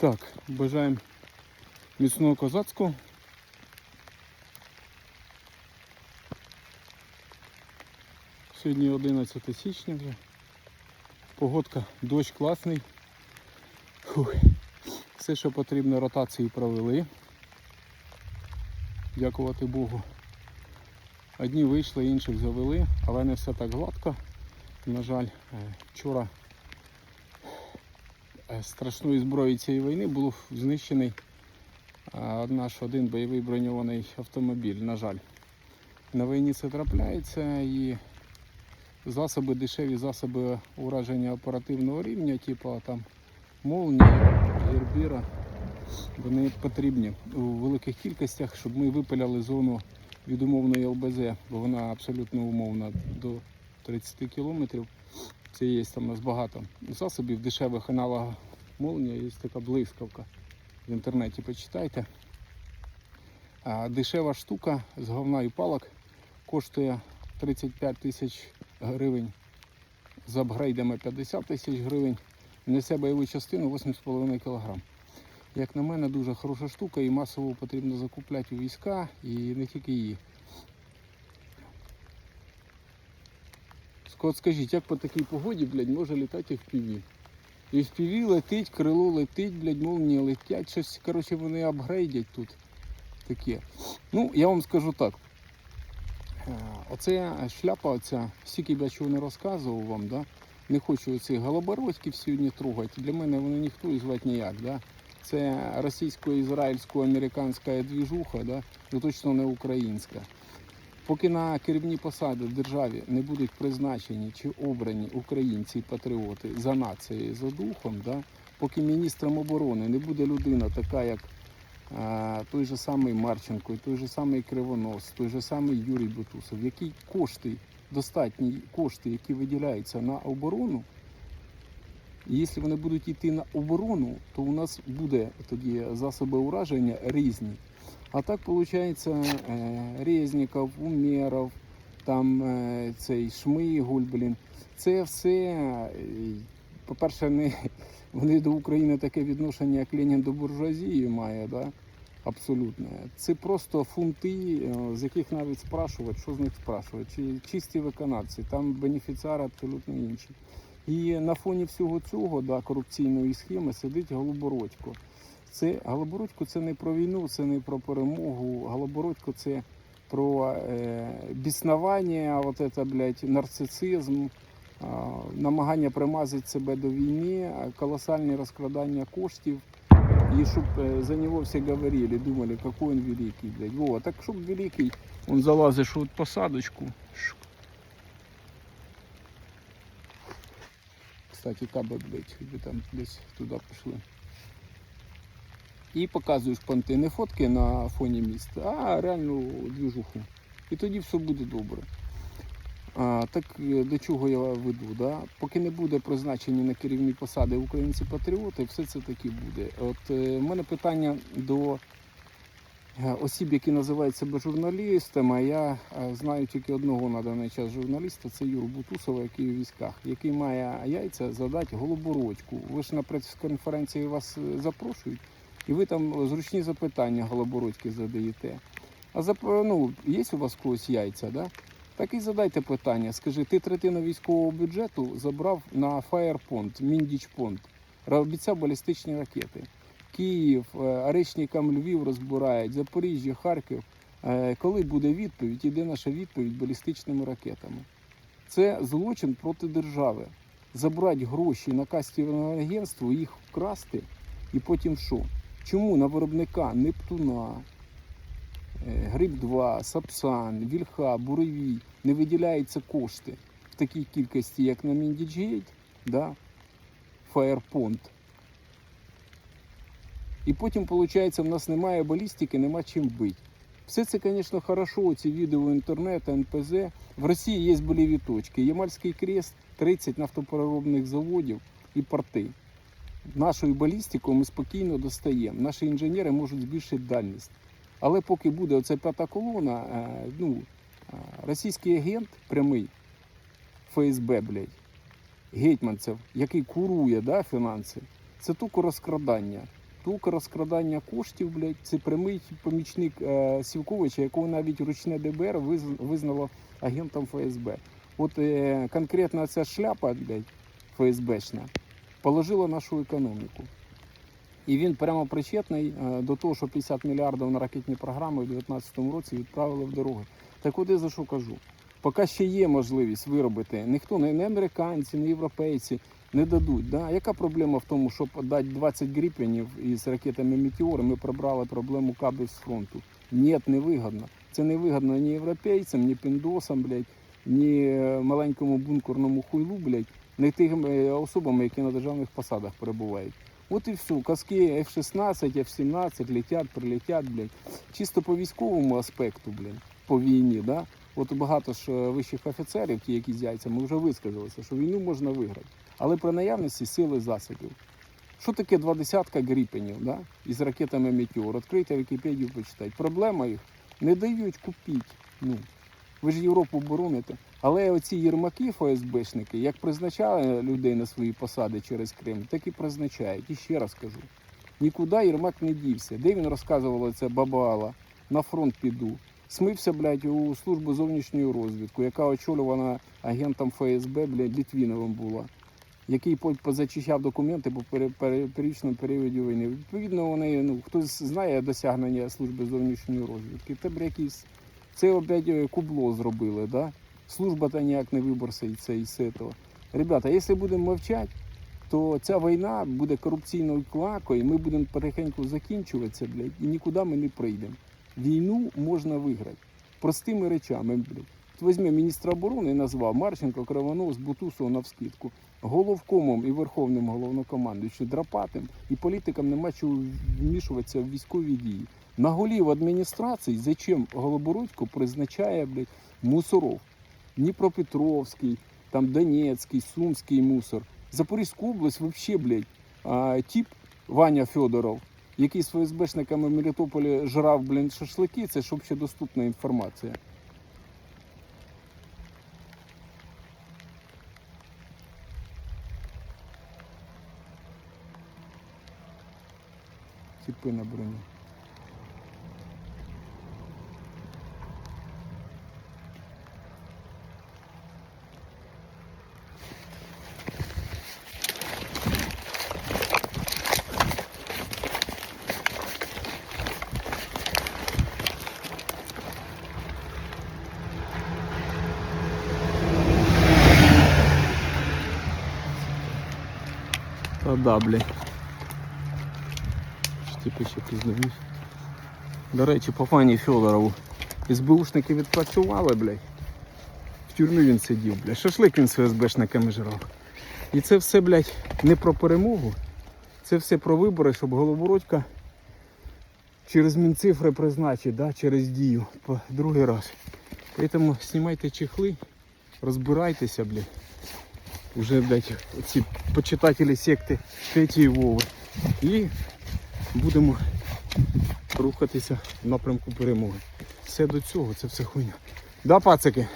Так, бажаємо міцного козацького. Сьогодні 11 січня вже. Погодка, дощ класний. Фух. Все, що потрібно, ротації провели. Дякувати Богу. Одні вийшли, інших завели, але не все так гладко. На жаль, е, вчора е, страшною зброєю цієї війни був знищений е, наш один бойовий броньований автомобіль, на жаль. На війні це трапляється і засоби, дешеві засоби ураження оперативного рівня, типу там молнія, гербіра, вони потрібні у великих кількостях, щоб ми випиляли зону від умовної ЛБЗ, бо вона абсолютно умовна до 30 кілометрів. Це є там у нас багато засобів, дешевих аналогів молнія, є така блискавка. В інтернеті почитайте. А дешева штука з говна і палок коштує 35 тисяч гривень. З апгрейдами 50 тисяч гривень. Несе бойову частину 8,5 кг. Як на мене, дуже хороша штука і масово потрібно закупляти війська і не тільки її. От скажіть, як по такій погоді, блядь, може літати FPV? І FPV летить, крило летить, блядь, молнії летять, щось, коротше, вони апгрейдять тут. Таке. Ну, я вам скажу так. Е, Оце шляпа, оця, стільки б я чого не розказував вам, да? не хочу оці голобородьків сьогодні трогати. Для мене вони ніхто і звати ніяк. Да? Це російсько-ізраїльсько-американська двіжуха, да? ну точно не українська. Поки на керівні посади в державі не будуть призначені чи обрані українці патріоти за нацією, за духом, да? поки міністром оборони не буде людина така, як а, той же самий Марченко, той же самий Кривонос, той же самий Юрій Бутусов, які кошти, достатні кошти, які виділяються на оборону, і якщо вони будуть йти на оборону, то у нас буде тоді засоби ураження різні. А так виходить Резніков, Умєров, там е, цей Шмигуль, блін. Це все, е, по-перше, вони до України таке відношення, як Ленін до буржуазії має, да? абсолютно. Це просто фунти, е, з яких навіть спрашувати, що з них спрашувати. Чи чисті виконавці, там бенефіціари абсолютно інші. І на фоні всього цього, да, корупційної схеми, сидить Голобородько. Це Галабородько це не про війну, це не про перемогу. Галабородько це про е, біснування, от это, блядь, нарцисизм, е, намагання примазати себе до війни, колосальне розкрадання коштів. І щоб е, за нього всі говорили, думали, какой він великий, блядь. Вова, так щоб великий, он залазиш от посадочку. Кстати, каби, блядь, ви там десь туди пішли. І показуєш понти не фотки на фоні міста, а реальну двіжуху. І тоді все буде добре. А, так е, до чого я веду? Да? Поки не буде призначені на керівні посади українці-патріоти, все це таки буде. От е, мене питання до е, осіб, які називають себе журналістами. А я е, знаю тільки одного на даний час журналіста, це Юру Бутусова, який у військах, який має яйця задати голобородьку. Ви ж на прес-конференції вас запрошують. І ви там зручні запитання голобородьки задаєте. А зап... ну, є у вас когось яйця, да? так і задайте питання. Скажи, ти третину військового бюджету забрав на Фаєрпонт, Міндічпонт, обіцяв балістичні ракети. Київ, е, Оречникам Львів розбирають, Запоріжжя, Харків. Е, Коли буде відповідь, іде наша відповідь балістичними ракетами. Це злочин проти держави. Забрати гроші на кастівне агентство, їх вкрасти і потім що? Чому на виробника Нептуна, е, Гриб-2, Сапсан, Вільха, Буревій не виділяються кошти в такій кількості, як на Міндіджгейт, да? Фаєрпонт. І потім, виходить, в нас немає балістики, нема чим бити. Все це, звісно, хорошо, ці відео інтернету, НПЗ. В Росії є боліві точки. Ямальський крест, 30 нафтопереробних заводів і порти. Нашою балістикою ми спокійно достаємо. Наші інженери можуть збільшити дальність. Але поки буде оця п'ята колона, е, ну, е, російський агент прямий ФСБ, блядь, гетьманцев, який курує да, фінанси, це тільки розкрадання. Тільки розкрадання коштів, блядь, це прямий помічник е, Сівковича, якого навіть ручне ДБР визнало агентом ФСБ. От конкретно ця шляпа, блядь, ФСБшна, положила нашу економіку. І він прямо причетний е, до того, що 50 мільярдів на ракетні програми у 2019 році відправили в дороги. Так я за що кажу? Поки ще є можливість виробити, ніхто, не, американці, не європейці не дадуть. Да? Яка проблема в тому, щоб дати 20 гріпенів із ракетами Метеор, ми прибрали проблему кабів з фронту? Ні, не вигідно. Це не вигідно ні європейцям, ні піндосам, блядь, ні е, маленькому бункерному хуйлу, блядь, ні тим е, особам, які на державних посадах перебувають. От і все. Казки F-16, F-17 летять, прилетять, блядь. Чисто по військовому аспекту, блядь, по війні, да? От багато ж е, вищих офіцерів, ті, які з яйцями, вже висказалися, що війну можна виграти. Але при наявності сили засобів. Що таке два десятка гріпенів да? із ракетами Метеор? Відкрийте Вікіпедію, почитайте. Проблема їх не дають купити. Ну, ви ж Європу бороните. Але оці єрмаки ФСБшники, як призначали людей на свої посади через Крим, так і призначають. І ще раз кажу: нікуди Єрмак не дівся. Де він розказував це бабала? На фронт піду. Смився, блядь, у службу зовнішньої розвідки, яка очолювана агентом ФСБ, блядь, Літвіновим була, який позачищав документи по періодичному періоді війни. Відповідно, вони, ну, хтось знає досягнення служби зовнішньої розвідки. Це, блядь, якийсь це опять е, кубло зробили, да? Служба та ніяк не виборсається із цього. Ребята, якщо будемо мовчати, то ця війна буде корупційною клакою, і ми будемо потихеньку закінчуватися, блядь, і нікуди ми не прийдемо. Війну можна виграти простими речами, блядь. От Візьми міністра оборони назвав Марченко, Кривонос, Бутусов навскидку. Головкомом і верховним головнокомандуючим Драпатим і політикам нема чого вмішуватися в військові дії. На голів адміністрації зачем Голобородько призначає блядь, мусоров? Дніпропетровський, там Донецький, Сумський мусор. Запорізьку область взагалі, блядь, тип Ваня Федоров, який з ФСБшниками в Мелітополі жрав, блін, шашлики, це ж общедоступна інформація. Типи на броні. Та да, ще пізнають. До речі, по пані Федорову. СБУшники відпрацювали, блядь. В тюрмі він сидів, блядь. Шашлик він з ФСБшниками жрав. І це все, блядь, не про перемогу. Це все про вибори, щоб Голобородька через Мінцифри призначить, да, через дію по другий раз. Тому знімайте чехли, розбирайтеся, блядь. Уже, блядь, ці почитателі секти Третьої Вови. І будемо рухатися в напрямку перемоги. Все до цього, це все хуйня. Да, пацики?